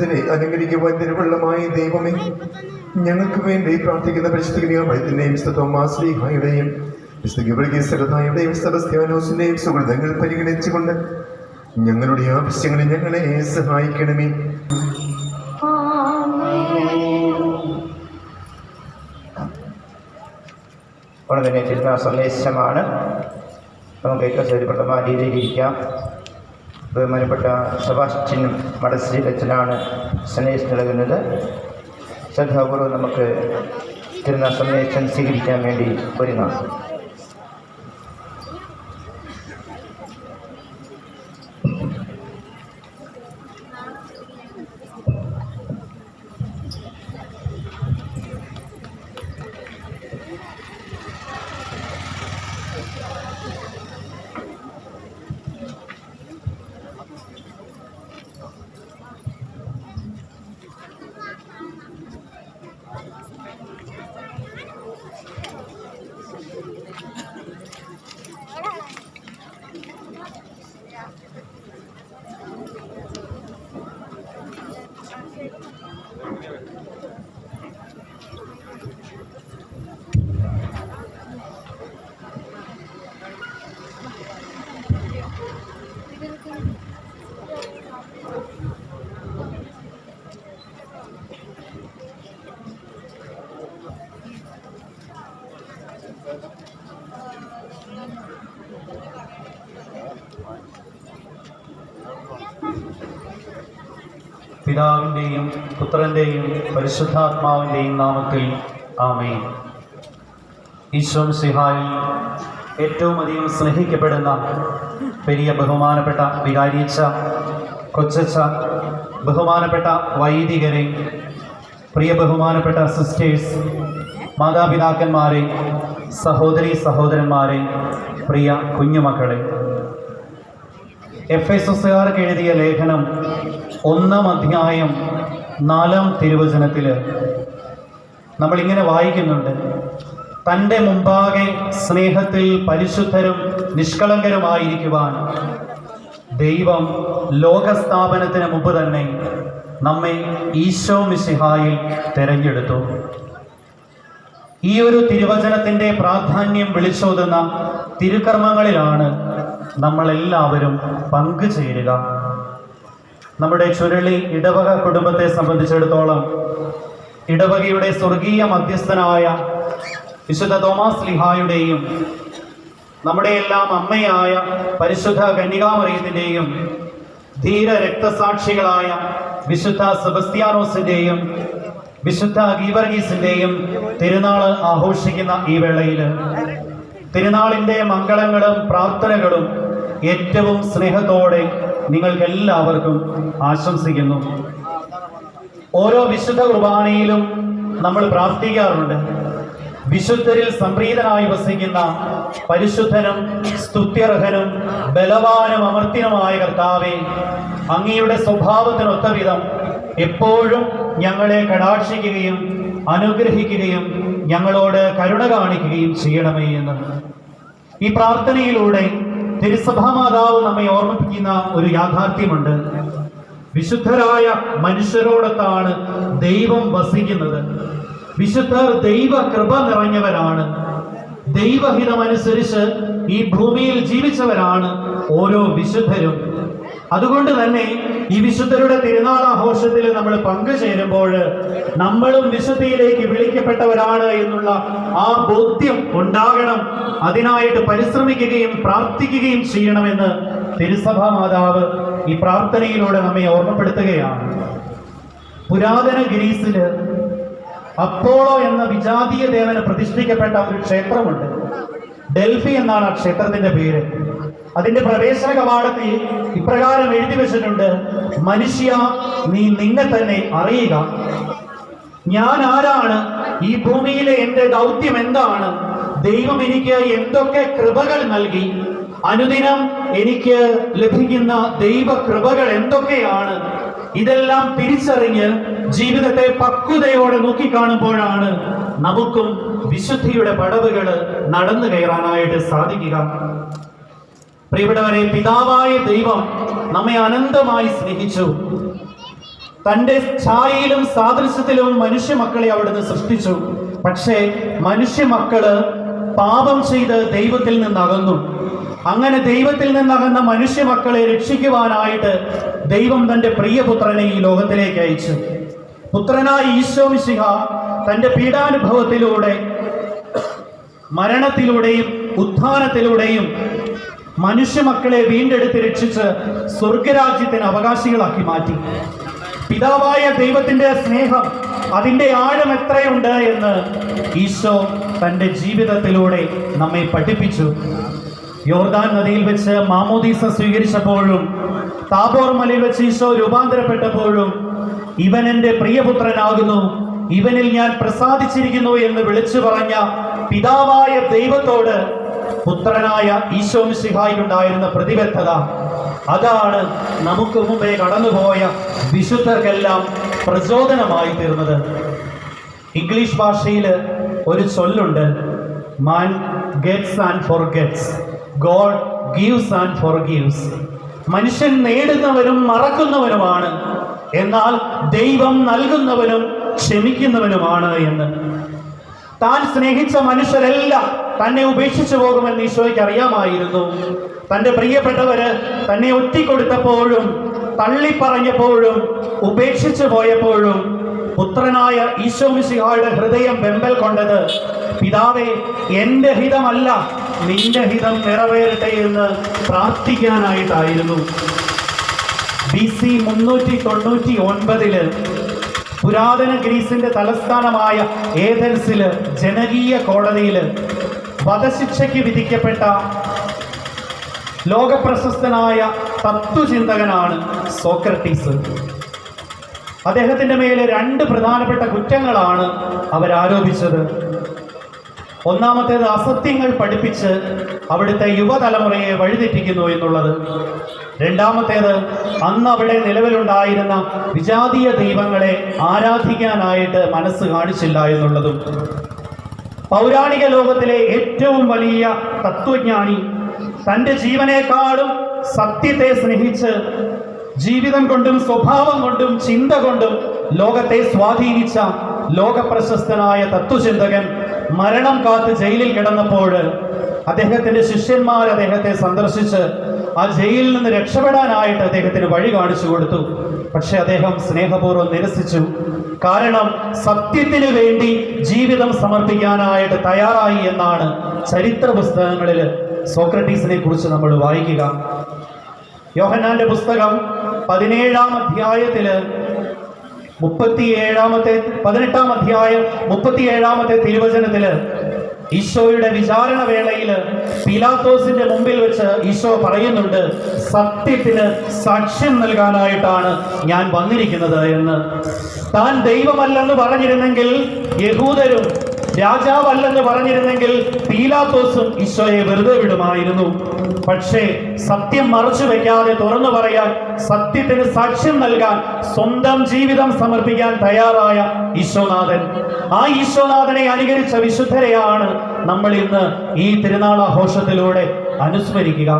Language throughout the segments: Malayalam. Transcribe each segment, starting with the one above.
ഞങ്ങളെ അനുകരിക്കുവാൻ തിരുവള്ളമായ ദൈവമേ. ഞങ്ങൾക്ക് വേണ്ടി പ്രാർത്ഥിക്കുന്ന പരിശുദ്ധിനെയും വിശുദ്ധ തോമാസ് ലീഹായുടെയും വിശുദ്ധ സെബസ്ത്യാനോസിന്റെയും സുഹൃതങ്ങൾ പരിഗണിച്ചുകൊണ്ട് ഞങ്ങളുടെ ആവശ്യങ്ങളിൽ ഞങ്ങളെ സഹായിക്കണമേ. ഉടനെ തന്നെ സന്ദേശമാണ്. നമുക്ക് ഏറ്റവും സൗകര്യപ്രദമായ രീതിയിൽ ഇരിക്കാം. ബഹുമാനപ്പെട്ട സെബാസ്റ്റ്യൻ മടശ്ശേരി അച്ഛനാണ് സന്ദേശം നൽകുന്നത്. ശ്രദ്ധാപൂർവം നമുക്ക് തിരുന്ന സന്ദേശം സ്വീകരിക്കാൻ വേണ്ടി ഒരുങ്ങാം. പിതാവിന്റെയും പുത്രന്റെയും പരിശുദ്ധാത്മാവിന്റെയും നാമത്തിൽ ആമേ ഈശ്വൻ സിഹായിൽ ഏറ്റവും അധികം സ്നേഹിക്കപ്പെടുന്ന വലിയ ബഹുമാനപ്പെട്ട വികാരിച്ച കൊച്ചച്ച ബഹുമാനപ്പെട്ട വൈദികരെ പ്രിയ ബഹുമാനപ്പെട്ട സിസ്റ്റേഴ്സ് മാതാപിതാക്കന്മാരെ സഹോദരി സഹോദരന്മാരെ പ്രിയ കുഞ്ഞുമക്കളെ. എഫ് എസ് എസ്സുകാർക്ക് എഴുതിയ ലേഖനം ഒന്നാം അധ്യായം നാലാം തിരുവചനത്തിൽ നമ്മളിങ്ങനെ വായിക്കുന്നുണ്ട്. തന്റെ മുമ്പാകെ സ്നേഹത്തിൽ പരിശുദ്ധരും നിഷ്കളങ്കരുമായിരിക്കുവാൻ ദൈവം ലോകസ്ഥാപനത്തിന് മുമ്പ് തന്നെ നമ്മെ ഈശോ മിശിഹായിൽ തെരഞ്ഞെടുത്തു. ഈ ഒരു തിരുവചനത്തിന്റെ പ്രാധാന്യം വിളിച്ചോതുന്ന തിരുക്കർമ്മങ്ങളിലാണ് നമ്മളെല്ലാവരും പങ്കുചേരുക. നമ്മുടെ ചുരുളി ഇടവക കുടുംബത്തെ സംബന്ധിച്ചിടത്തോളം ഇടവകയുടെ സ്വർഗീയ മധ്യസ്ഥനായ വിശുദ്ധ തോമാസ് ലിഹായുടെയും നമ്മുടെ എല്ലാം അമ്മയായ പരിശുദ്ധ കന്യകാമറിയത്തിന്റെയും ധീര രക്തസാക്ഷികളായ വിശുദ്ധ സെബസ്ത്യാനോസിന്റെയും വിശുദ്ധ ഗീവർഗീസിന്റെയും തിരുനാൾ ആഘോഷിക്കുന്ന ഈ വേളയിൽ തിരുനാളിന്റെ മംഗളങ്ങളും പ്രാർത്ഥനകളും ഏറ്റവും സ്നേഹത്തോടെ നിങ്ങൾക്കെല്ലാവർക്കും ആശംസിക്കുന്നു. ഓരോ വിശുദ്ധ കുർബാനയിലും നമ്മൾ പ്രാർത്ഥിക്കാറുണ്ട്. വിശുദ്ധരിൽ സംപ്രീതനായി വസിക്കുന്ന പരിശുദ്ധനും സ്തുത്യർഹനും ബലവാനും അമർത്തിനുമായ കർത്താവെ അങ്ങയുടെ സ്വഭാവത്തിനൊത്ത വിധം എപ്പോഴും ഞങ്ങളെ കടാക്ഷിക്കുകയും അനുഗ്രഹിക്കുകയും ഞങ്ങളോട് കരുണ കാണിക്കുകയും ചെയ്യണമേ എന്ന്. ഈ പ്രാർത്ഥനയിലൂടെ തിരുസഭാ മാതാവ് നമ്മെ ഓർമ്മിപ്പിക്കുന്ന ഒരു യാഥാർത്ഥ്യമുണ്ട്. വിശുദ്ധരായ മനുഷ്യരോടൊത്താണ് ദൈവം വസിക്കുന്നത്. വിശുദ്ധർ ദൈവ കൃപ നിറഞ്ഞവരാണ്. ദൈവഹിതമനുസരിച്ച് ഈ ഭൂമിയിൽ ജീവിച്ചവരാണ് ഓരോ വിശുദ്ധരും. അതുകൊണ്ട് തന്നെ ഈ വിശുദ്ധരുടെ തിരുനാൾ ആഘോഷത്തിൽ നമ്മൾ പങ്കുചേരുമ്പോൾ നമ്മളും വിശുദ്ധിയിലേക്ക് വിളിക്കപ്പെട്ടവരാണ് എന്നുള്ള ആ ബോധ്യം ഉണ്ടാകണം. അതിനായിട്ട് പരിശ്രമിക്കുകയും പ്രാർത്ഥിക്കുകയും ചെയ്യണമെന്ന് തിരുസഭാ മാതാവ് ഈ പ്രാർത്ഥനയിലൂടെ നമ്മെ ഓർമ്മപ്പെടുത്തുകയാണ്. പുരാതന ഗ്രീസിൽ അപ്പോളോ എന്ന വിജാതീയ ദേവന് പ്രതിഷ്ഠിക്കപ്പെട്ട ഒരു ക്ഷേത്രമുണ്ട്. ഡൽഹി എന്നാണ് ആ ക്ഷേത്രത്തിന്റെ പേര്. അതിന്റെ പ്രവേശന കവാടത്തിൽ ഇപ്രകാരം എഴുതി വെച്ചിട്ടുണ്ട് മനുഷ്യ നീ നിന്നെ തന്നെ അറിയുക. ഞാൻ ആരാണ്? ഈ ഭൂമിയിലെ എന്റെ ദൗത്യം എന്താണ്? ദൈവം എനിക്ക് എന്തൊക്കെ കൃപകൾ നൽകി? അനുദിനം എനിക്ക് ലഭിക്കുന്ന ദൈവ കൃപകൾ എന്തൊക്കെയാണ്? ഇതെല്ലാം തിരിച്ചറിഞ്ഞ് ജീവിതത്തെ പക്വതയോടെ നോക്കിക്കാണുമ്പോഴാണ് നമുക്കും വിശുദ്ധിയുടെ പടവുകൾ നടന്നു കയറാനായിട്ട് സാധിക്കുക. പ്രിയപ്പെട്ടവരെ പിതാവായ ദൈവം നമ്മെ അനന്തമായി സ്നേഹിച്ചു. തന്റെ ഛായയിലും സാദൃശ്യത്തിലും മനുഷ്യ മക്കളെ അവിടുന്ന് സൃഷ്ടിച്ചു. പക്ഷേ മനുഷ്യ മക്കൾ പാപം ചെയ്ത് ദൈവത്തിൽ നിന്നകന്നു. അങ്ങനെ ദൈവത്തിൽ നിന്നകന്ന മനുഷ്യ മക്കളെ രക്ഷിക്കുവാനായിട്ട് ദൈവം തന്റെ പ്രിയപുത്രനെ ഈ ലോകത്തിലേക്ക് അയച്ചു. പുത്രനായ ഈശോ മിശിഹ തന്റെ പീഡാനുഭവത്തിലൂടെ മരണത്തിലൂടെയും ഉത്ഥാനത്തിലൂടെയും മനുഷ്യമക്കളെ വീണ്ടെടുത്ത് രക്ഷിച്ച് സ്വർഗരാജ്യത്തിന് അവകാശികളാക്കി മാറ്റി. പിതാവായ ദൈവത്തിന്റെ സ്നേഹം അതിന്റെ ആഴം എത്രയുണ്ട് എന്ന് ഈശോ തന്റെ ജീവിതത്തിലൂടെ നമ്മെ പഠിപ്പിച്ചു. യോർദാൻ നദിയിൽ വെച്ച് മാമോദീസ സ്വീകരിച്ചപ്പോഴും താബോർ മലയിൽ വെച്ച് ഈശോ രൂപാന്തരപ്പെട്ടപ്പോഴും ഇവൻ എന്റെ പ്രിയപുത്രനാകുന്നു ഇവനിൽ ഞാൻ പ്രസാദിച്ചിരിക്കുന്നു എന്ന് വിളിച്ചു പറഞ്ഞ പിതാവായ ദൈവത്തോട് പുത്രനായ ഈശോ മിശിഹായിലുണ്ടായിരുന്ന പ്രതിബദ്ധത അതാണ് നമുക്ക് മുമ്പേ കടന്നുപോയ വിശുദ്ധർക്കെല്ലാം പ്രചോദനമായി തീർന്നത്. ഇംഗ്ലീഷ് ഭാഷയിൽ ഒരു ചൊല്ലുണ്ട് man gets and forgets God gives and forgives മനുഷ്യൻ നേടുന്നവനും മറക്കുന്നവനുമാണ് എന്നാൽ ദൈവം നൽകുന്നവനും ക്ഷമിക്കുന്നവനുമാണ് എന്ന്. താൻ സ്നേഹിച്ച മനുഷ്യരെല്ലാം തന്നെ ഉപേക്ഷിച്ചു പോകുമെന്ന് ഈശോയ്ക്ക് അറിയാമായിരുന്നു. തന്റെ പ്രിയപ്പെട്ടവര് തന്നെ ഒറ്റിക്കൊടുത്തപ്പോഴും തള്ളിപ്പറഞ്ഞപ്പോഴും ഉപേക്ഷിച്ചു പോയപ്പോഴും പുത്രനായ ഈശോ മിശിഹായുടെ ഹൃദയം വെമ്പൽ കൊണ്ടത് പിതാവേ എന്റെ ഹിതമല്ല നിന്റെ ഹിതം നിറവേറട്ടെ എന്ന് പ്രാർത്ഥിക്കാനായിട്ടായിരുന്നു. ബി സി മുന്നൂറ്റി തൊണ്ണൂറ്റി ഒൻപതിൽ പുരാതന ഗ്രീസിന്റെ തലസ്ഥാനമായ ഏഥൻസിൽ ജനകീയ കോടതിയിൽ വധശിക്ഷയ്ക്ക് വിധിക്കപ്പെട്ട ലോകപ്രശസ്തനായ തത്വചിന്തകനാണ് സോക്രട്ടീസ്. അദ്ദേഹത്തിന്റെ മേലെ രണ്ട് പ്രധാനപ്പെട്ട കുറ്റങ്ങളാണ് അവരാരോപിച്ചത്. ഒന്നാമത്തേത് അസത്യങ്ങൾ പഠിപ്പിച്ച് അവിടുത്തെ യുവതലമുറയെ വഴിതെറ്റിക്കുന്നു എന്നുള്ളത്. രണ്ടാമത്തേത് അന്ന് അവിടെ നിലവിലുണ്ടായിരുന്ന വിജാതീയ ദൈവങ്ങളെ ആരാധിക്കാനായിട്ട് മനസ്സ് കാണിച്ചില്ല എന്നുള്ളതും പൗരാണിക ലോകത്തിലെ ഏറ്റവും വലിയ തത്വജ്ഞാനി തന്റെ ജീവനേക്കാളും സത്യത്തെ സ്നേഹിച്ച് ജീവിതം കൊണ്ടും സ്വഭാവം കൊണ്ടും ചിന്ത കൊണ്ടും ലോകത്തെ സ്വാധീനിച്ച ലോകപ്രശസ്തനായ തത്വചിന്തകൻ മരണം കാത്ത് ജയിലിൽ കിടന്നപ്പോൾ അദ്ദേഹത്തിന്റെ ശിഷ്യന്മാർ അദ്ദേഹത്തെ സന്ദർശിച്ച് ആ ജയിലിൽ നിന്ന് രക്ഷപ്പെടാനായിട്ട് അദ്ദേഹത്തിന് വഴി കാണിച്ചു കൊടുത്തു. പക്ഷെ അദ്ദേഹം സ്നേഹപൂർവം നിരസിച്ചു. കാരണം സത്യത്തിന് വേണ്ടി ജീവിതം സമർപ്പിക്കാനായിട്ട് തയ്യാറായി എന്നാണ് ചരിത്ര പുസ്തകങ്ങളിൽ സോക്രട്ടീസിനെ കുറിച്ച് നമ്മൾ വായിക്കുക. യോഹന്നാന്റെ പുസ്തകം പതിനേഴാം അധ്യായത്തിൽ മുപ്പത്തിയേഴാമത്തെ പതിനെട്ടാം അധ്യായം മുപ്പത്തിയേഴാമത്തെ തിരുവചനത്തിൽ ഈശോയുടെ വിചാരണ വേളയിൽ പിലാത്തോസിന്റെ മുമ്പിൽ വെച്ച് ഈശോ പറയുന്നുണ്ട് സത്യത്തിന് സാക്ഷ്യം നൽകാനായിട്ടാണ് ഞാൻ വന്നിരിക്കുന്നത് എന്ന്. താൻ ദൈവമല്ലെന്ന് പറഞ്ഞിരുന്നെങ്കിൽ യഹൂദരും രാജാവല്ലെന്ന് പറഞ്ഞിരുന്നെങ്കിൽ പീലാത്തോസും ഈശോയെ വെറുതെ വിടുമായിരുന്നു. പക്ഷേ സത്യം മറച്ചു വെക്കാതെ തുറന്നു പറയാൻ സത്യത്തിന് സാക്ഷ്യം നൽകാൻ സ്വന്തം ജീവിതം സമർപ്പിക്കാൻ തയ്യാറായ ഈശോനാഥൻ. ആ ഈശോനാഥനെ അനുകരിച്ച വിശുദ്ധരെയാണ് നമ്മൾ ഇന്ന് ഈ തിരുനാളാഘോഷത്തിലൂടെ അനുസ്മരിക്കുക.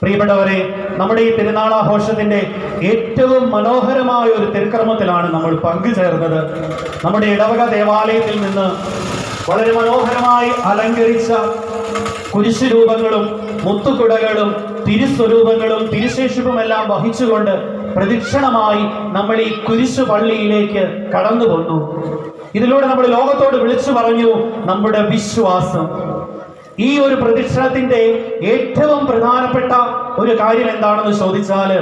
പ്രിയപ്പെട്ടവരെ നമ്മുടെ ഈ തിരുനാളാഘോഷത്തിന്റെ ഏറ്റവും മനോഹരമായ ഒരു തിരുക്രമത്തിലാണ് നമ്മൾ പങ്കുചേർന്നത്. നമ്മുടെ ഇടവക ദേവാലയത്തിൽ നിന്ന് വളരെ മനോഹരമായി അലങ്കരിച്ച കുരിശുരൂപങ്ങളും മുത്തുകുടകളും തിരുസ്വരൂപങ്ങളും തിരുശേഷിപ്പുമെല്ലാം വഹിച്ചുകൊണ്ട് പ്രദക്ഷിണമായി നമ്മൾ ഈ കുരിശു പള്ളിയിലേക്ക് കടന്നു വന്നു. ഇതിലൂടെ നമ്മൾ ലോകത്തോട് വിളിച്ചു പറഞ്ഞു നമ്മുടെ വിശ്വാസം. ഈ ഒരു പ്രദക്ഷിണത്തിന്റെ ഏറ്റവും പ്രധാനപ്പെട്ട ഒരു കാര്യം എന്താണെന്ന് ചോദിച്ചാൽ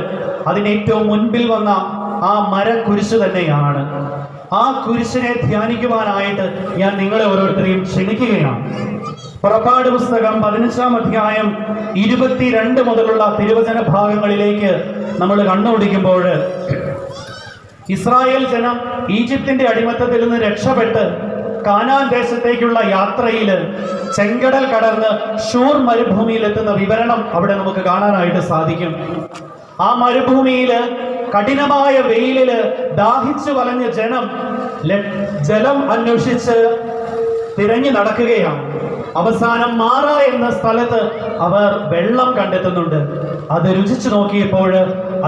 അതിന് ഏറ്റവും മുൻപിൽ വന്ന ആ മരക്കുരിശ് തന്നെയാണ്. ആ കുരിശിനെ ധ്യാനിക്കുവാനായിട്ട് ഞാൻ നിങ്ങളെ ഓരോരുത്തരെയും ക്ഷണിക്കുകയാണ്. പുറപ്പാട് പുസ്തകം പതിനഞ്ചാം അധ്യായം ഇരുപത്തിരണ്ട് മുതലുള്ള തിരുവചന ഭാഗങ്ങളിലേക്ക് നമ്മൾ കണ്ണോടിക്കുമ്പോൾ ഇസ്രായേൽ ജനം ഈജിപ്തിന്റെ അടിമത്തത്തിൽ നിന്ന് രക്ഷപ്പെട്ട് കാനാൻ ദേശത്തേക്കുള്ള യാത്രയിൽ ചെങ്കടൽ കടർന്ന് ഷൂർ മരുഭൂമിയിൽ എത്തുന്ന വിവരണം അവിടെ നമുക്ക് കാണാനായിട്ട് സാധിക്കും. ആ മരുഭൂമിയിൽ കഠിനമായ വെയിലിൽ ദാഹിച്ചു വലഞ്ഞ ജനം ജലം അന്വേഷിച്ച് തിരഞ്ഞു നടക്കുകയാണ്. അവസാനം മാറ എന്ന സ്ഥലത്ത് അവർ വെള്ളം കണ്ടെത്തുന്നുണ്ട്. അത് രുചിച്ചു നോക്കിയപ്പോൾ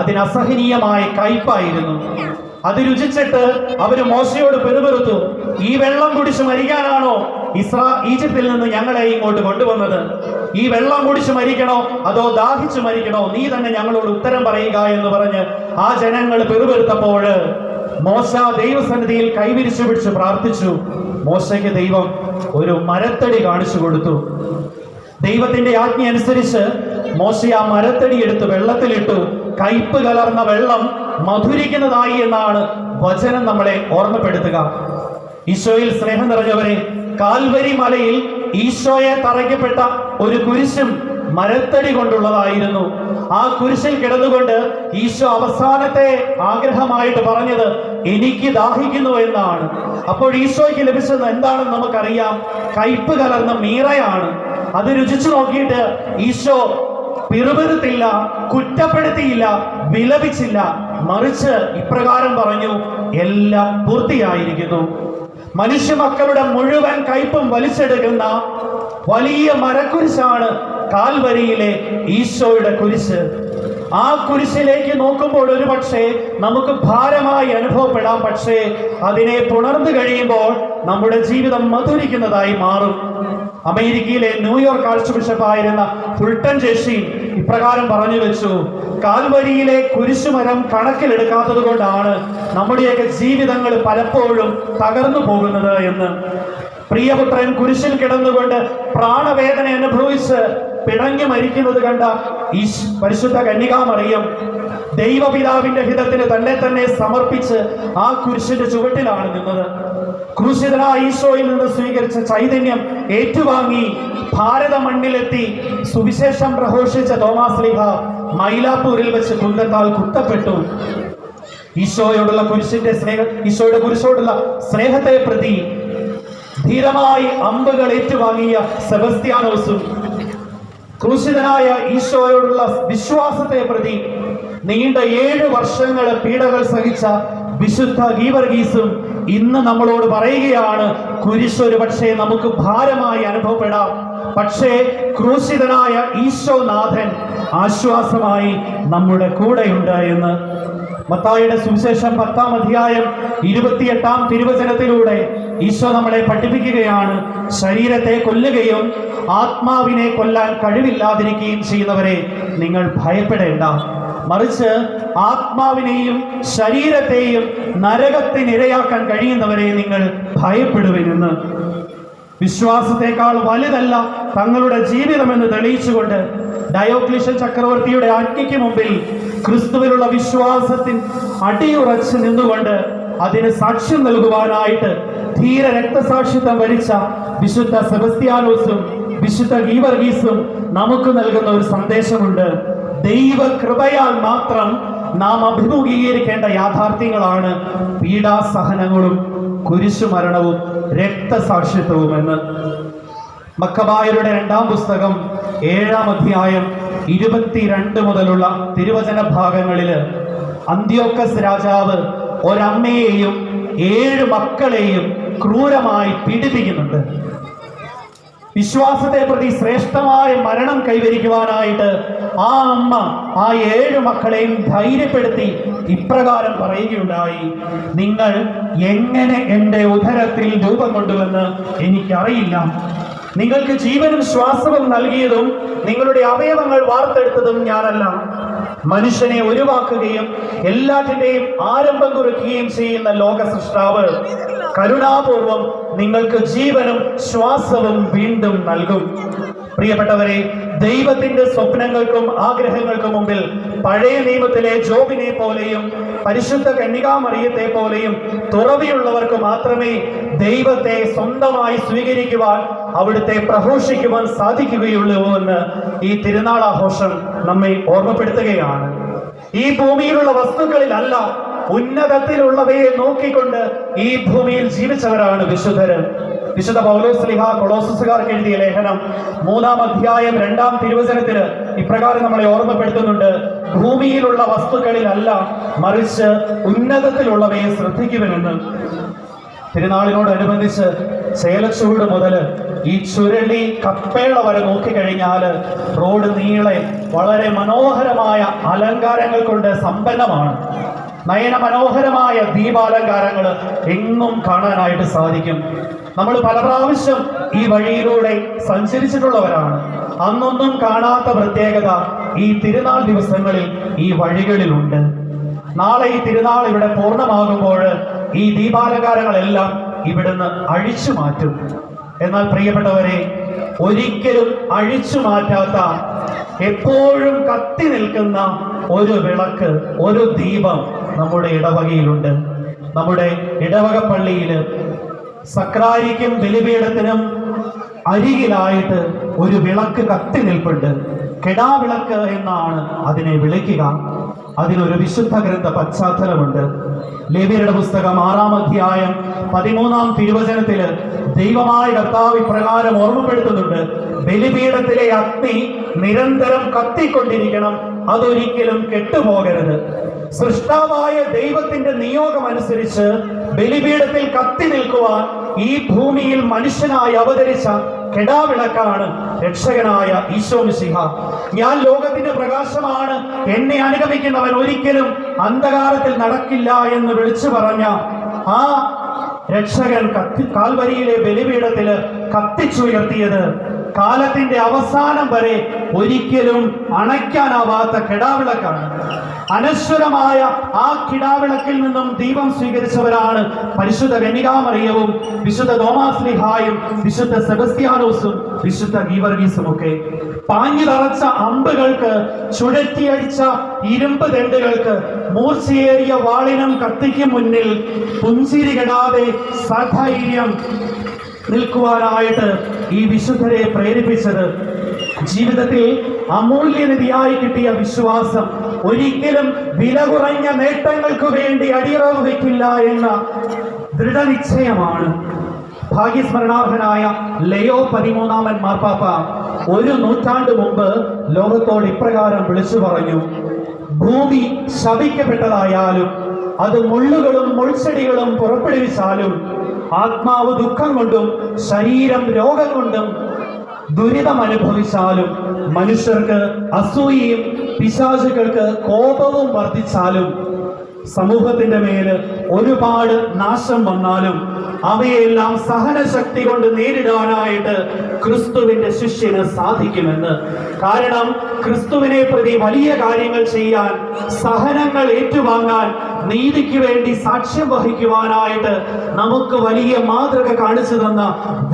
അതിന് അസഹനീയമായ കയ്പായിരുന്നു. അത് രുചിച്ചിട്ട് അവർ മോശയോട് പെരുപെറുത്തു ഈ വെള്ളം കുടിച്ച് മരിക്കാനാണോ ഇസ്രാ ഈജിപ്തിൽ നിന്ന് ഞങ്ങളെ ഇങ്ങോട്ട് കൊണ്ടുവന്നത്? ഈ വെള്ളം കുടിച്ച് മരിക്കണോ? അതോ ദാഹിച്ച് മരിക്കണോ? നീ തന്നെ ഞങ്ങളോട് ഉത്തരം പറയുക എന്ന് പറഞ്ഞ് ആ ജനങ്ങൾ പെറുപെടുത്തപ്പോൾ മോശ ദൈവസന്നിധിയിൽ കൈവിരിച്ചു പിടിച്ച് പ്രാർത്ഥിച്ചു. മോശയ്ക്ക് ദൈവം ഒരു മരത്തടി കാണിച്ചു കൊടുത്തു. ദൈവത്തിന്റെ ആജ്ഞ അനുസരിച്ച് മോശ ആ മരത്തടി എടുത്ത് വെള്ളത്തിലിട്ടു. കയ്പ് കലർന്ന വെള്ളം മധുരിക്കുന്നതായി എന്നാണ് വചനം നമ്മളെ ഓർമ്മപ്പെടുത്തുക. ഈശോയിൽ സ്നേഹം നിറഞ്ഞവരെ കാൽവരി മലയിൽ ഈശോയെ തറയ്ക്കപ്പെട്ട ഒരു കുരിശും മരത്തടി കൊണ്ടുള്ളതായിരുന്നു. ആ കുരിശിൽ കിടന്നുകൊണ്ട് ഈശോ അവസാനത്തെ ആഗ്രഹമായിട്ട് പറഞ്ഞത് എനിക്ക് ദാഹിക്കുന്നു എന്നാണ്. അപ്പോൾ ഈശോയ്ക്ക് ലഭിച്ചത് എന്താണെന്ന് നമുക്കറിയാം. കയ്പ് കലർന്ന മീറയാണ്. അത് രുചിച്ചു നോക്കിയിട്ട് ഈശോ പിറുപിറുത്തില്ല കുറ്റപ്പെടുത്തിയില്ല വിലപിച്ചില്ല. മറിച്ച് ഇപ്രകാരം പറഞ്ഞു എല്ലാം പൂർത്തിയായിരിക്കുന്നു. മനുഷ്യ മക്കളുടെ മുഴുവൻ കയ്പും വലിച്ചെടുക്കുന്ന വലിയ മരക്കുരിശാണ് കാൽവരിയിലെ ഈശോയുടെ കുരിശ്. ആ കുരിശിലേക്ക് നോക്കുമ്പോൾ ഒരു പക്ഷേ നമുക്ക് ഭാരമായി അനുഭവപ്പെടാം. പക്ഷേ അതിനെ പുണർന്നു കഴിയുമ്പോൾ നമ്മുടെ ജീവിതം മധുരിക്കുന്നതായി മാറും. അമേരിക്കയിലെ ന്യൂയോർക്ക് ആർച്ച് ബിഷപ്പായിരുന്ന ഫുൾട്ടൻ ജെഷി ഇപ്രകാരം പറഞ്ഞു വെച്ചു കാൽവരിയിലെ കുരിശുമരം കണക്കിലെടുക്കാത്തത് കൊണ്ടാണ് നമ്മുടെയൊക്കെ ജീവിതങ്ങൾ പലപ്പോഴും തകർന്നു പോകുന്നത് എന്ന്. പ്രിയപുത്രൻ കുരിശിൽ കിടന്നുകൊണ്ട് പ്രാണവേദന അനുഭവിച്ച് പിടഞ്ഞു മരിക്കുന്നത് കണ്ട ഈ പരിശുദ്ധ കന്യകാമറിയം ദൈവപിതാവിന്റെ ഹിതത്തിന് തന്നെ തന്നെ സമർപ്പിച്ച് ആ കുരിശിന്റെ ചുവട്ടിലാണ് നിന്നത്. ക്രൂശിതനായ ഈശോയിൽ നിന്ന് സ്വീകരിച്ച ചൈതന്യം ഏറ്റുവാങ്ങി ഭാരത മണ്ണിലെത്തി സുവിശേഷം പ്രഘോഷിച്ച തോമാസ് ലിഹ മൈലാപ്പൂരിൽ വെച്ച് കുന്തത്താൽ കുത്തപ്പെട്ടു. ഈശോയോടുള്ള കുരിശിന്റെ സ്നേഹ ഈശോയുടെ കുരിശോടുള്ള സ്നേഹത്തെ പ്രതി ധീരമായി അമ്പുകൾ ഏറ്റുവാങ്ങിയ സെബസ്ത്യാനോസും ക്രൂശിതനായ ഈശോയോടുള്ള വിശ്വാസത്തെ പ്രതി നീണ്ട ഏഴ് വർഷങ്ങൾ പീഡകൾ സഹിച്ച വിശുദ്ധ ഗീവർഗീസും ഇന്ന് നമ്മളോട് പറയുകയാണ് കുരിശ് ഒരു പക്ഷേ നമുക്ക് ഭാരമായി അനുഭവപ്പെടാം. പക്ഷേ ക്രൂശിതനായ ഈശോനാഥൻ ആശ്വാസമായി നമ്മുടെ കൂടെയുണ്ട് എന്ന്. മത്തായിയുടെ സുവിശേഷം പത്താം അധ്യായം ഇരുപത്തിയെട്ടാം തിരുവചനത്തിലൂടെ ഈശോ നമ്മളെ പഠിപ്പിക്കുകയാണ്. ശരീരത്തെ കൊല്ലുകയും ആത്മാവിനെ കൊല്ലാൻ കഴിവില്ലാതിരിക്കുകയും ചെയ്യുന്നവരെ നിങ്ങൾ ഭയപ്പെടേണ്ട. മറിച്ച് ആത്മാവിനെയും ശരീരത്തെയും നരകത്തിനിരയാക്കാൻ കഴിയുന്നവരെ നിങ്ങൾ ഭയപ്പെടുവരുന്ന് വിശ്വാസത്തെക്കാൾ വലുതല്ല തങ്ങളുടെ ജീവിതമെന്ന് തെളിയിച്ചുകൊണ്ട് ഡയോക്ലിഷൻ ചക്രവർത്തിയുടെ ആജ്ഞയ്ക്ക് മുമ്പിൽ ക്രിസ്തുവിലുള്ള വിശ്വാസത്തിൽ അടിയുറച്ച് നിന്നുകൊണ്ട് അതിന് സാക്ഷ്യം നൽകുവാനായിട്ട് ധീര രക്തസാക്ഷിത്വം വരിച്ച വിശുദ്ധ സെബസ്ത്യാനോസും വിശുദ്ധ ഗീവർഗീസും നമുക്ക് നൽകുന്ന ഒരു സന്ദേശമുണ്ട്. ദൈവ കൃപയാൽ മാത്രം നാം അഭിമുഖീകരിക്കേണ്ട യാഥാർത്ഥ്യങ്ങളാണ് പീഡാസഹനങ്ങളും കുരിശുമരണവും രക്തസാക്ഷിത്വവും എന്ന്. മക്കബായരുടെ രണ്ടാം പുസ്തകം ഏഴാം അധ്യായം ഇരുപത്തിരണ്ട് മുതലുള്ള തിരുവചന ഭാഗങ്ങളിൽ അന്ത്യോക്കസ് രാജാവ് ഒരമ്മയെയും ഏഴ് മക്കളെയും ക്രൂരമായി പീഡിപ്പിക്കുന്നുണ്ട്. വിശ്വാസത്തെ പ്രതി ശ്രേഷ്ഠമായ മരണം കൈവരിക്കുവാനായിട്ട് ആ അമ്മ ആ ഏഴ് മക്കളെയും ധൈര്യപ്പെടുത്തി ഇപ്രകാരം പറയുകയുണ്ടായി. നിങ്ങൾ എങ്ങനെ എന്റെ ഉദരത്തിൽ രൂപം കൊണ്ടുവെന്ന് എനിക്കറിയില്ല. നിങ്ങൾക്ക് ജീവനും ശ്വാസവും നൽകിയതും നിങ്ങളുടെ അവയവങ്ങൾ വാർത്തെടുത്തതും ഞാനല്ല. മനുഷ്യനെ ഒഴിവാക്കുകയും എല്ലാറ്റിന്റെയും ആരംഭം കുറിക്കുകയും ചെയ്യുന്ന ലോക സൃഷ്ടാവ് കരുണാപൂർവം നിങ്ങൾക്ക് ജീവനും ശ്വാസവും വീണ്ടും നൽകും. പ്രിയപ്പെട്ടവരെ ദൈവത്തിന്റെ സ്വപ്നങ്ങൾക്കും ആഗ്രഹങ്ങൾക്കും മുമ്പിൽ പഴയ നിയമത്തിലെ ജോബിനെ പോലെയും പരിശുദ്ധ കന്യകാമറിയത്തെ പോലെയും തുറവിയുള്ളവർക്ക് മാത്രമേ ദൈവത്തെ സ്വന്തമായി സ്വീകരിക്കുവാൻ അവിടുത്തെ പ്രഘോഷിക്കുവാൻ സാധിക്കുകയുള്ളൂ എന്ന് ഈ തിരുനാൾ ആഘോഷം നമ്മെ ഓർമ്മപ്പെടുത്തുകയാണ്. ഈ ഭൂമിയിലുള്ള വസ്തുക്കളിലല്ല ഉന്നതത്തിലുള്ളവയെ നോക്കിക്കൊണ്ട് ഈ ഭൂമിയിൽ ജീവിച്ചവരാണ് വിശുദ്ധര്. വിശുദ്ധ പൗലോസ് പൗലോസ്ലിഹ കൊളോസസുകാർക്ക് എഴുതിയ ലേഖനം മൂന്നാം അധ്യായം രണ്ടാം തിരുവചനത്തിന് ഇപ്രകാരം നമ്മളെ ഓർമ്മപ്പെടുത്തുന്നുണ്ട്. ഭൂമിയിലുള്ള വസ്തുക്കളിലല്ല മറിച്ച് ഉന്നതത്തിലുള്ളവയെ ശ്രദ്ധിക്കുമെന്ന് തിരുനാളിനോടനുബന്ധിച്ച് ചേലച്ചൂട് മുതൽ ഈ ചുരളി കപ്പേള വരെ നോക്കിക്കഴിഞ്ഞാൽ റോഡ് നീളെ വളരെ മനോഹരമായ അലങ്കാരങ്ങൾ കൊണ്ട് സമ്പന്നമാണ്. നയന മനോഹരമായ ദീപാലങ്കാരങ്ങൾ എങ്ങും കാണാനായിട്ട് സാധിക്കും. നമ്മൾ പല പ്രാവശ്യം ഈ വഴിയിലൂടെ സഞ്ചരിച്ചിട്ടുള്ളവരാണ്. അന്നൊന്നും കാണാത്ത പ്രത്യേകത ഈ തിരുനാൾ ദിവസങ്ങളിൽ ഈ വഴികളിലുണ്ട്. നാളെ ഈ തിരുനാൾ ഇവിടെ പൂർണമാകുമ്പോൾ ഈ ദീപാലങ്കാരങ്ങളെല്ലാം ഇവിടുന്ന് അഴിച്ചു മാറ്റും. എന്നാൽ പ്രിയപ്പെട്ടവരെ ഒരിക്കലും അഴിച്ചു മാറ്റാത്ത എപ്പോഴും കത്തി നിൽക്കുന്ന ഒരു വിളക്ക് ഒരു ദീപം നമ്മുടെ ഇടവകയിലുണ്ട്. നമ്മുടെ ഇടവക പള്ളിയിൽ സക്രാരിക്കും ബലിപീഠത്തിനും അരികിലായിട്ട് ഒരു വിളക്ക് കത്തി നിൽപ്പുണ്ട്. കെടാവിളക്ക് എന്നാണ് അതിനെ വിളിക്കുക. അതിനൊരു വിശുദ്ധ ഗ്രന്ഥ പശ്ചാത്തലമുണ്ട്. ലേബിയരുടെ പുസ്തകം ആറാം അധ്യായം പതിമൂന്നാം തിരുവചനത്തിൽ ദൈവമായ കർത്താവ് ഇപ്രകാരം ഓർമ്മപ്പെടുത്തുന്നുണ്ട്. ബലിപീഠത്തിലെ അഗ്നി നിരന്തരം കത്തിക്കൊണ്ടിരിക്കണം. അതൊരിക്കലും കെട്ടുപോകരുത്. സൃഷ്ടാവായ ദൈവത്തിന്റെ നിയോഗം അനുസരിച്ച് ബലിപീഠത്തിൽ കത്തി നിൽക്കുവാൻ ഈ ഭൂമിയിൽ മനുഷ്യനായി അവതരിച്ച കെടാവിളക്കാണ് രക്ഷകനായ ഈശോ മിശിഹ. ഞാൻ ലോകത്തിന്റെ പ്രകാശമാണ്. എന്നെ അനുഗമിക്കുന്നവൻ ഒരിക്കലും അന്ധകാരത്തിൽ നടക്കില്ല എന്ന് വിളിച്ചു പറഞ്ഞ ആ രക്ഷകൻ കത്തി കാൽവരിയിലെ ബലിപീഠത്തിൽ കത്തിച്ചുയർത്തിയത് കാലത്തിന്റെ അവസാനം വരെ ഒരിക്കലും അണയ്ക്കാനാവാത്ത കിടാവിളക്കാണ്. അനശ്വരമായ ആ കിടാവിളക്കിൽ നിന്നും ദീപം സ്വീകരിച്ചവരാണ് പരിശുദ്ധ വെനികാമറിയവും വിശുദ്ധ തോമാസ്ലിഹായും വിശുദ്ധ സെബസ്ത്യാനോസും വിശുദ്ധ ഗീവർഗീസും ഒക്കെ. പാഞ്ഞു തറച്ച അമ്പുകൾക്ക് ചുഴറ്റിയടിച്ച ഇരുമ്പ് ദണ്ടുകൾക്ക് മൂർച്ചയേറിയ വാളിനം കത്തിക്കും മുന്നിൽ പുഞ്ചിരി കെടാതെ സധൈര്യം നിൽക്കുവാനായിട്ട് ഈ വിശുദ്ധരെ പ്രേരിപ്പിച്ചത് ജീവിതത്തിൽ അമൂല്യനിധിയായി കിട്ടിയ വിശ്വാസം ഒരിക്കലും വില കുറഞ്ഞ നേട്ടങ്ങൾക്ക് വേണ്ടി അടിയറവ് വയ്ക്കില്ല എന്ന ദൃഢനിശ്ചയമാണ്. ഭാഗ്യസ്മരണാർഹനായ ലയോ പതിമൂന്നാമൻ മാർപ്പാപ്പ ഒരു നൂറ്റാണ്ട് മുമ്പ് ലോകത്തോട് ഇപ്രകാരം വിളിച്ചു പറഞ്ഞു ഭൂമി ശപിക്കപ്പെട്ടതായാലും അത് മുള്ളുകളും മുൾച്ചെടികളും പുറപ്പെടുവിച്ചാലും ആത്മാവ് ദുഃഖം കൊണ്ടും ശരീരം രോഗം കൊണ്ടും ദുരിതം അനുഭവിച്ചാലും മനുഷ്യർക്ക് അസൂയയും പിശാചുകൾക്ക് കോപവും വർദ്ധിച്ചാലും സമൂഹത്തിന്റെ മേൽ ഒരുപാട് നാശം വന്നാലും അവയെല്ലാം സഹനശക്തി കൊണ്ട് നേരിടാനായിട്ട് ക്രിസ്തുവിന്റെ ശിഷ്യന് സാധിക്കുമെന്ന്. കാരണം ക്രിസ്തുവിനെ പ്രതി വലിയ കാര്യങ്ങൾ ചെയ്യാൻ സഹനങ്ങൾ ഏറ്റുവാങ്ങാൻ നീതിക്ക് വേണ്ടി സാക്ഷ്യം വഹിക്കുവാനായിട്ട് നമുക്ക് വലിയ മാതൃക കാണിച്ചു തന്ന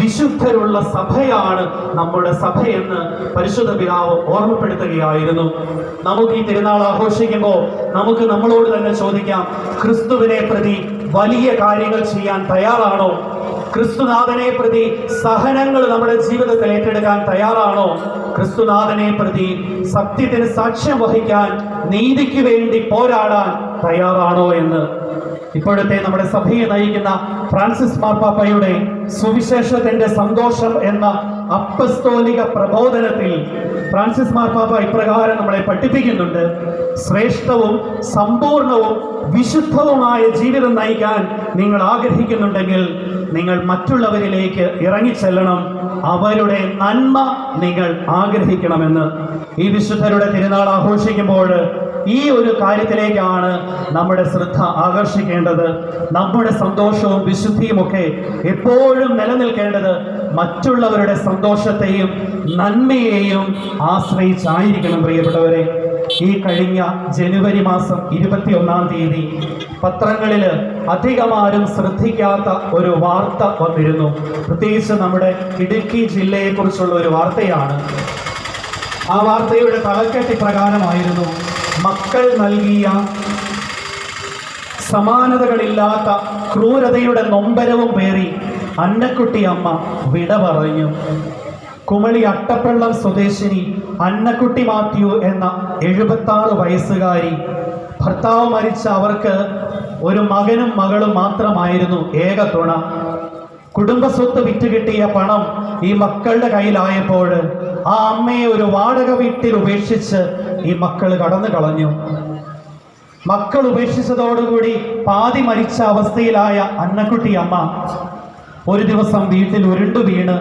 വിശുദ്ധരുള്ള സഭയാണ് നമ്മുടെ സഭയെന്ന് പരിശുദ്ധ പിതാവ് ഓർമ്മപ്പെടുത്തുകയായിരുന്നു. നമുക്ക് ഈ തിരുനാൾ ആഘോഷിക്കുമ്പോൾ നമുക്ക് നമ്മളോട് തന്നെ ചോദിക്കാം ക്രിസ്തുവിനെ പ്രതി വലിയ കാര്യങ്ങൾ ചെയ്യാൻ തയ്യാറാണോ? ക്രിസ്തുനാഥനെ പ്രതി സഹനങ്ങൾ നമ്മുടെ ജീവിതത്തിൽ ഏറ്റെടുക്കാൻ തയ്യാറാണോ? ക്രിസ്തുനാഥനെ പ്രതി സത്യത്തിന് സാക്ഷ്യം വഹിക്കാൻ നീതിക്ക് വേണ്ടി പോരാടാൻ തയ്യാറാണോ എന്ന്. ഇപ്പോഴത്തെ നമ്മുടെ സഭയെ നയിക്കുന്ന ഫ്രാൻസിസ് മാർപ്പാപ്പയുടെ സുവിശേഷത്തിന്റെ സന്തോഷം എന്ന അപ്പസ്തോലിക പ്രബോധനത്തിൽ ഫ്രാൻസിസ് മാർപ്പാപ്പ ഇപ്രകാരം നമ്മളെ പഠിപ്പിക്കുന്നുണ്ട്. ശ്രേഷ്ഠവും സമ്പൂർണവും വിശുദ്ധവുമായ ജീവിതം നയിക്കാൻ നിങ്ങൾ ആഗ്രഹിക്കുന്നുണ്ടെങ്കിൽ നിങ്ങൾ മറ്റുള്ളവരിലേക്ക് ഇറങ്ങിച്ചെല്ലണം. അവരുടെ നന്മ നിങ്ങൾ ആഗ്രഹിക്കണമെന്ന്. ഈ വിശുദ്ധരുടെ തിരുനാൾ ആഘോഷിക്കുമ്പോൾ ഈ ഒരു കാര്യത്തിലേക്കാണ് നമ്മുടെ ശ്രദ്ധ ആകർഷിക്കേണ്ടത്. നമ്മുടെ സന്തോഷവും വിശുദ്ധിയുമൊക്കെ എപ്പോഴും നിലനിൽക്കേണ്ടത് മറ്റുള്ളവരുടെ സന്തോഷത്തെയും നന്മയെയും ആശ്രയിച്ചായിരിക്കണം പ്രിയപ്പെട്ടവരെ. ഈ കഴിഞ്ഞ ജനുവരി മാസം ഇരുപത്തി ഒന്നാം തീയതി പത്രങ്ങളിൽ അധികമാരും ശ്രദ്ധിക്കാത്ത ഒരു വാർത്ത വന്നിരുന്നു. പ്രത്യേകിച്ച് നമ്മുടെ ഇടുക്കി ജില്ലയെക്കുറിച്ചുള്ള ഒരു വാർത്തയാണ്. ആ വാർത്തയുടെ തലക്കെട്ടി പ്രകാരമായിരുന്നു മക്കൾ നൽകിയ സമാനതകളില്ലാത്ത ക്രൂരതയുടെ നൊമ്പരവും പേറി അന്നക്കുട്ടി അമ്മ വിട പറഞ്ഞു. കുമളി അട്ടപ്പള്ളം സ്വദേശിനി അന്നക്കുട്ടി മാത്യു എന്ന എഴുപത്താറ് വയസ്സുകാരി. ഭർത്താവ് മരിച്ച അവർക്ക് ഒരു മകനും മകളും മാത്രമായിരുന്നു ഏക തുണ. കുടുംബസ്വത്ത് വിറ്റ് കിട്ടിയ പണം ഈ മക്കളുടെ കയ്യിലായപ്പോൾ ആ അമ്മയെ ഒരു വാടക വീട്ടിൽ ഉപേക്ഷിച്ച് ഈ മക്കൾ കടന്നു കളഞ്ഞു. മക്കൾ ഉപേക്ഷിച്ചതോടുകൂടി പാതി മരിച്ച അവസ്ഥയിലായ അന്നക്കുട്ടി അമ്മ ഒരു ദിവസം വീട്ടിൽ ഉരുണ്ടു വീണ്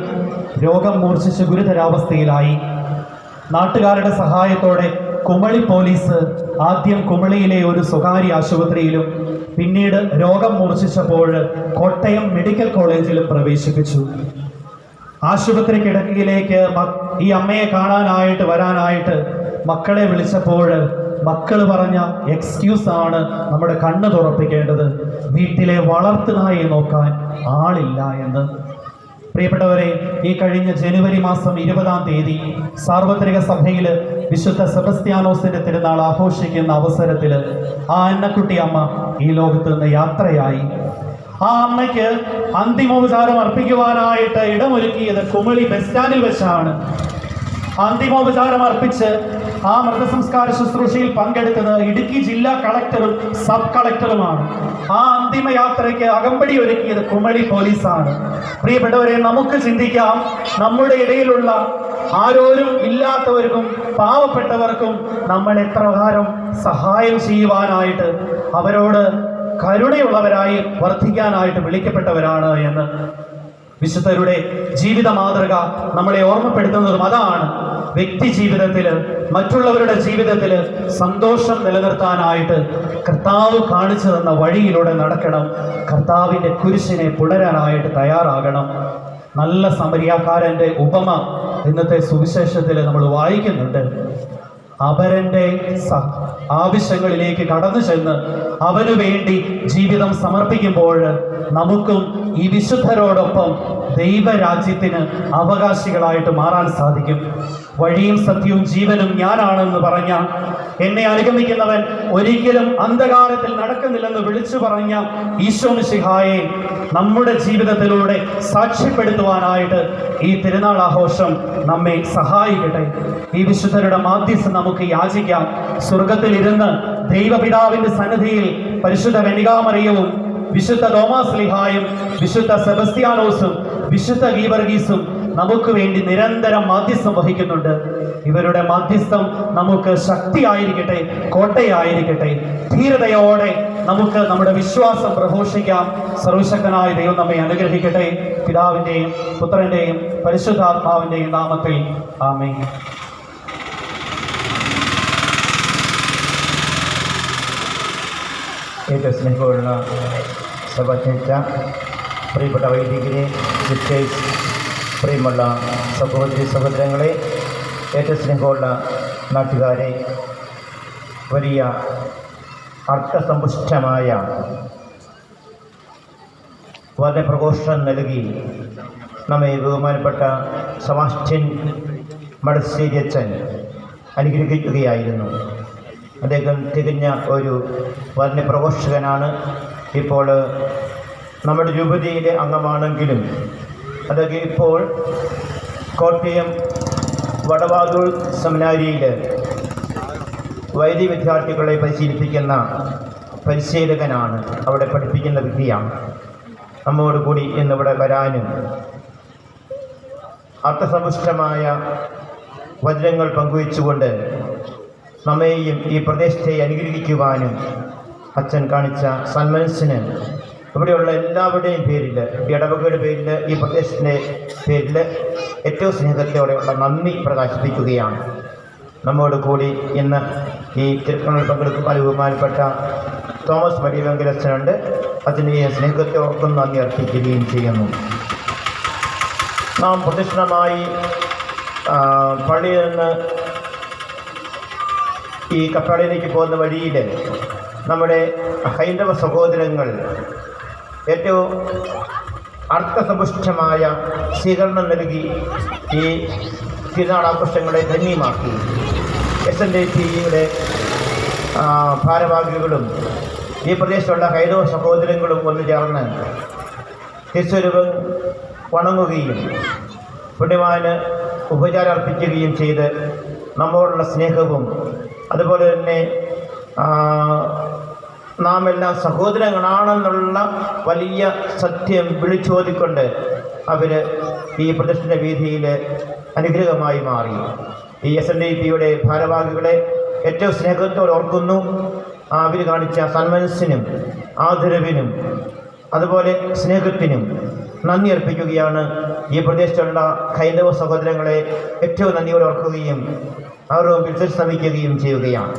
രോഗം മൂർച്ഛിച്ച് ഗുരുതരാവസ്ഥയിലായി. നാട്ടുകാരുടെ സഹായത്തോടെ കുമളി പോലീസ് ആദ്യം കുമളിയിലെ ഒരു സ്വകാര്യ ആശുപത്രിയിലും പിന്നീട് രോഗം മൂർച്ഛിച്ചപ്പോൾ കോട്ടയം മെഡിക്കൽ കോളേജിലും പ്രവേശിപ്പിച്ചു. ആശുപത്രി കിടക്കയിലേക്ക് ഈ അമ്മയെ കാണാനായിട്ട് വരാനായിട്ട് മക്കളെ വിളിച്ചപ്പോൾ മക്കൾ പറഞ്ഞ എക്സ്ക്യൂസ് ആണ് നമ്മുടെ കണ്ണ് തുറപ്പിക്കേണ്ടത്. വീട്ടിലെ വളർത്തുനായെ നോക്കാൻ ആളില്ല എന്ന്. പ്രിയപ്പെട്ടവരെ ഈ കഴിഞ്ഞ ജനുവരി മാസം ഇരുപതാം തീയതി സാർവത്രിക സഭയിൽ വിശുദ്ധ സെബസ്ത്യാനോസിന്റെ തിരുനാൾ ആഘോഷിക്കുന്ന അവസരത്തിൽ ആ അന്നക്കുട്ടി അമ്മ ഈ ലോകത്ത് നിന്ന് യാത്രയായി. ആ അമ്മയ്ക്ക് അന്തിമോപചാരം അർപ്പിക്കുവാനായിട്ട് ഇടമൊരുക്കിയത് കുമളി ബസ് സ്റ്റാൻഡിൽ വെച്ചാണ്. അന്തിമോപചാരം അർപ്പിച്ച് ആ മൃതസംസ്കാര ശുശ്രൂഷയിൽ പങ്കെടുത്തത് ഇടുക്കി ജില്ലാ കളക്ടറും സബ് കളക്ടറുമാണ്. ആ അന്തിമ യാത്രയ്ക്ക് അകമ്പടി ഒരുക്കിയത് കുമളി പോലീസാണ്. പ്രിയപ്പെട്ടവരെ നമുക്ക് ചിന്തിക്കാം നമ്മുടെ ഇടയിലുള്ള ആരോരും ഇല്ലാത്തവർക്കും പാവപ്പെട്ടവർക്കും നമ്മൾ എത്രകാരം സഹായം ചെയ്യുവാനായിട്ട് അവരോട് കരുണയുള്ളവരായി വർദ്ധിക്കാനായിട്ട് വിളിക്കപ്പെട്ടവരാണ് എന്ന് വിശുദ്ധരുടെ ജീവിത മാതൃക നമ്മളെ ഓർമ്മപ്പെടുത്തുന്നതും അതാണ്. വ്യക്തി ജീവിതത്തിൽ മറ്റുള്ളവരുടെ ജീവിതത്തിൽ സന്തോഷം നിലനിർത്താനായിട്ട് കർത്താവ് കാണിച്ചു തന്ന വഴിയിലൂടെ നടക്കണം. കർത്താവിന്റെ കുരിശിനെ പുണരാനായിട്ട് തയ്യാറാകണം. നല്ല സമരിയാക്കാരന്റെ ഉപമ ഇന്നത്തെ സുവിശേഷത്തിൽ നമ്മൾ വായിക്കുന്നുണ്ട്. അവരന്റെ ആവശ്യങ്ങളിലേക്ക് കടന്നു ചെന്ന് അവനു വേണ്ടി ജീവിതം സമർപ്പിക്കുമ്പോൾ നമുക്കും ഈ വിശുദ്ധരോടൊപ്പം ദൈവരാജ്യത്തിന് അവകാശികളായിട്ട് മാറാൻ സാധിക്കും. വഴിയും സത്യവും ജീവനും ഞാനാണെന്ന് പറഞ്ഞ എന്നെ അനുഗമിക്കുന്നവൻ ഒരിക്കലും അന്ധകാരത്തിൽ നടക്കുന്നില്ലെന്ന് വിളിച്ചു പറഞ്ഞ ഈശോ മിശിഹായെ നമ്മുടെ ജീവിതത്തിലൂടെ സാക്ഷ്യപ്പെടുത്തുവാനായിട്ട് ഈ തിരുനാൾ ആഘോഷം നമ്മെ സഹായിക്കട്ടെ. ഈ വിശുദ്ധരുടെ മാധ്യസ്ഥം നമുക്ക് യാചിക്കാം. സ്വർഗത്തിലിരുന്ന് ദൈവപിതാവിന്റെ സന്നിധിയിൽ പരിശുദ്ധ വെനികാമറിയവും വിശുദ്ധ തോമാസ് ലിഹായും വിശുദ്ധ സെബസ്ത്യാനോസും വിശുദ്ധ ഗീവർഗീസും നമുക്ക് വേണ്ടി നിരന്തരം മാധ്യസ്ഥം വഹിക്കുന്നുണ്ട്. ഇവരുടെ മാധ്യസ്ഥം നമുക്ക് ശക്തിയായിരിക്കട്ടെ കോട്ടയായിരിക്കട്ടെ. ധീരതയോടെ നമുക്ക് നമ്മുടെ വിശ്വാസം പ്രഘോഷിക്കാം. സർവശക്തനായ ദൈവം നമ്മെ അനുഗ്രഹിക്കട്ടെ. പിതാവിന്റെയും പുത്രന്റെയും പരിശുദ്ധാത്മാവിന്റെയും നാമത്തിൽ ആമേ ഏറ്റവും സ്നേഹമുള്ള സഭാധ്യക്ഷ പ്രിയപ്പെട്ട വൈദികരെ സിസ്റ്റേഴ്സ് പ്രിയമുള്ള സഹോദരി സഹോദരങ്ങളെ ഏറ്റവും സ്നേഹമുള്ള നാട്ടുകാരെ വലിയ അർത്ഥസമ്പുഷ്ടമായ വളരെ പ്രഘോഷം നൽകി നമ്മെ ബഹുമാനപ്പെട്ട സമാസ്റ്റ്യൻ മടശ്ശേരി അച്ഛൻ അനുഗ്രഹിക്കുകയായിരുന്നു അദ്ദേഹം തികഞ്ഞ ഒരു വളരെ പ്രഘോഷകനാണ് ഇപ്പോൾ നമ്മുടെ രൂപതയിലെ അംഗമാണെങ്കിലും അദ്ദേഹം ഇപ്പോൾ കോട്ടയം വടവാതൂർ സെമിനാരിയിൽ വൈദ്യ വിദ്യാർത്ഥികളെ പരിശീലിപ്പിക്കുന്ന പരിശീലകനാണ്. അവിടെ പഠിപ്പിക്കുന്ന വ്യക്തിയാണ്. നമ്മോട് കൂടി ഇന്നിവിടെ വരാനും അർത്ഥസമ്പുഷ്ടമായ വചനങ്ങൾ പങ്കുവച്ചുകൊണ്ട് നമ്മെയും ഈ പ്രദേശത്തെ അനുഗ്രഹിക്കുവാനും അച്ഛൻ കാണിച്ച സന്മനസ്സിന് ഇവിടെയുള്ള എല്ലാവരുടെയും പേരിൽ ഇടവകയുടെ പേരിൽ ഈ പ്രദേശത്തിന്റെ പേരിൽ ഏറ്റവും സ്നേഹത്തോടെയുള്ള നന്ദി പ്രകാശിപ്പിക്കുകയാണ്. നമ്മോട് കൂടി ഇന്ന് ഈ തിരുക്കണിൽ പങ്കെടുക്കുവാൻ ബഹുമാനപ്പെട്ട തോമസ് മരിവെങ്കിലച്ഛനുണ്ട് ഈ സ്നേഹത്തെ ഓർക്കും നന്ദി അർപ്പിക്കുകയും ചെയ്യുന്നു. നാം പ്രദക്ഷിണമായി പള്ളിയിൽ നിന്ന് ഈ കപ്പാടിയിലേക്ക് പോകുന്ന വഴിയിൽ നമ്മുടെ ഹൈന്ദവ സഹോദരങ്ങൾ ഏറ്റവും അർത്ഥസമ്പുഷ്ടമായ സ്വീകരണം നൽകി ഈ തിരുനാളാഘോഷങ്ങളെ ധന്യമാക്കി. എസ് എൻ ഡി പിയുടെ ഭാരവാഹികളും ഈ പ്രദേശത്തുള്ള ഹൈന്ദവ സഹോദരങ്ങളും ഒന്നു ചേർന്ന് തിരുസ്വരൂപം വണങ്ങുകയും പുണ്യവാന് ഉപചാരം അർപ്പിക്കുകയും ചെയ്ത് നമ്മോടുള്ള സ്നേഹവും അതുപോലെ തന്നെ നാം എല്ലാം സഹോദരങ്ങളാണെന്നുള്ള വലിയ സത്യം വിളിച്ചോതിക്കൊണ്ട് അവർ ഈ പ്രദർശന വീതിയിൽ അനുഗ്രഹമായി മാറി. ഈ എസ് എൻ ഡി പിയുടെ ഭാരവാഹികളെ ഏറ്റവും സ്നേഹത്തോടെ ഓർക്കുന്നു. അവർ കാണിച്ച സന്മനസ്സിനും ആദരവിനും അതുപോലെ സ്നേഹത്തിനും നന്ദി അർപ്പിക്കുകയാണ് ഈ പ്രദേശത്തുള്ള ഹൈന്ദവ സഹോദരങ്ങളെ ഏറ്റവും നന്ദിയോടെ ഓർക്കുകയും മുമ്പിൽ ശ്രമിക്കുകയും ചെയ്യുകയാണ്.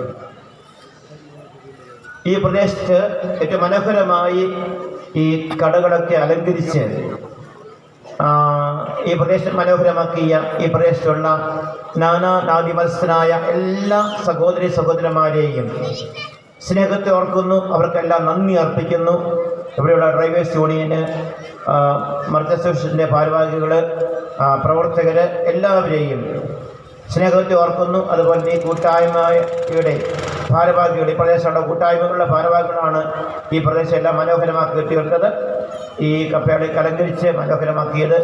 ഈ പ്രദേശത്ത് ഏറ്റവും മനോഹരമായി ഈ കടകളൊക്കെ അലങ്കരിച്ച് ഈ പ്രദേശം മനോഹരമാക്കിയ ഈ പ്രദേശത്തുള്ള നാനാ നാദിമത്സനായ എല്ലാ സഹോദരി സഹോദരന്മാരെയും സ്നേഹത്തെ ഓർക്കുന്നു അവർക്കെല്ലാം നന്ദി അർപ്പിക്കുന്നു. ഇവിടെയുള്ള ഡ്രൈവേഴ്സ് യൂണിയന് അസോസിയേഷന്റെ ഭാരവാഹികൾ പ്രവർത്തകർ എല്ലാവരെയും സ്നേഹത്തെ ഓർക്കുന്നു. അതുപോലെ ഈ കൂട്ടായ്മയുടെ ഭാരവാഹികൾ ഈ പ്രദേശമുള്ള കൂട്ടായ്മകളുടെ ഭാരവാഹികളാണ് ഈ പ്രദേശം എല്ലാം മനോഹരമാക്കി കെട്ടിയെടുത്തത് ഈ കപ്പയാളി അലങ്കരിച്ച് മനോഹരമാക്കിയത്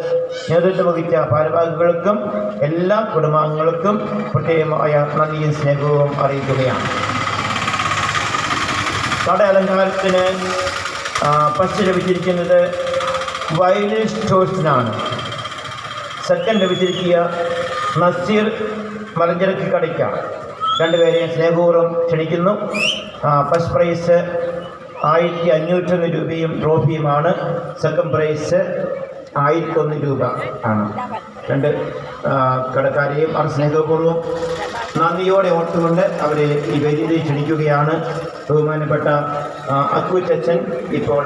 നേതൃത്വം വഹിച്ച ഭാരവാഹികൾക്കും എല്ലാ കുടുംബാംഗങ്ങൾക്കും പ്രത്യേകമായ നന്ദിയും സ്നേഹവും അറിയിക്കുകയാണ്. കട അലങ്കാരത്തിന് ഫസ്റ്റ് ലഭിച്ചിരിക്കുന്നത് വയലിൻ സ്റ്റോഴ്സിനാണ്. സെക്കൻഡ് ലഭിച്ചിരിക്കുക നസീർ മലഞ്ചരക്ക് കടയ്ക്കാണ്. രണ്ടുപേരെയും സ്നേഹപൂർവം ക്ഷണിക്കുന്നു. ഫസ്റ്റ് പ്രൈസ് ആയിരത്തി അഞ്ഞൂറ്റൊന്ന് രൂപയും ട്രോഫിയുമാണ്. സെക്കൻഡ് പ്രൈസ് ആയിരത്തൊന്ന് രൂപ ആണ്. രണ്ട് കടക്കാരെയും അവർ സ്നേഹപൂർവം നന്ദിയോടെ ഓർത്തുകൊണ്ട് അവരെ ഈ വേദിയിൽ ക്ഷണിക്കുകയാണ്. ബഹുമാനപ്പെട്ട ആ, അക്കുച്ചൻ ഇപ്പോൾ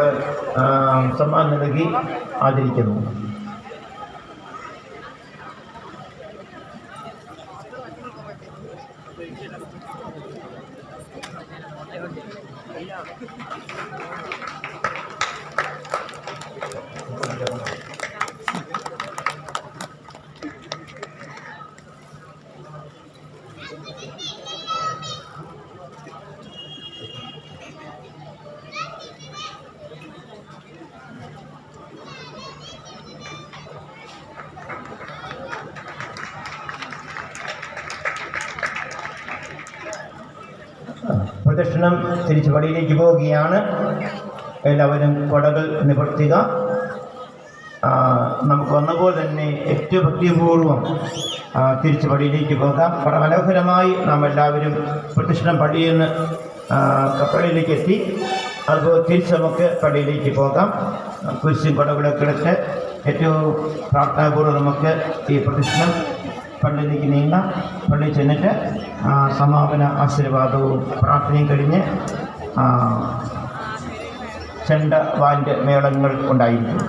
സമ്മാനം നൽകി ആദരിക്കുന്നു. പ്രദക്ഷിണം തിരിച്ച് പടിയിലേക്ക് പോവുകയാണ്. എല്ലാവരും കൊടകൾ നിവർത്തുക. നമുക്ക് വന്നപോലെ തന്നെ ഏറ്റവും ഭക്തിപൂർവം തിരിച്ച് പടിയിലേക്ക് പോകാം. വളരെ മനോഹരമായി നാം എല്ലാവരും പ്രദക്ഷിണം പടിയിൽ നിന്ന് ആ, കപ്പലിലേക്ക് എത്തി. അതുപോലെ തിരിച്ച് നമുക്ക് പടിയിലേക്ക് പോകാം. കുരിശും കൊടകളൊക്കെ എടുത്ത് ഏറ്റവും പ്രാർത്ഥനാപൂർവം നമുക്ക് ഈ പ്രദക്ഷിണം പള്ളിയിലേക്ക് നീങ്ങാം. പള്ളിയിൽ ചെന്നിട്ട് സമാപന ആശീർവാദവും പ്രാർത്ഥനയും കഴിഞ്ഞ് ചെണ്ട വാന്റെ മേളങ്ങൾ ഉണ്ടായിരിക്കും.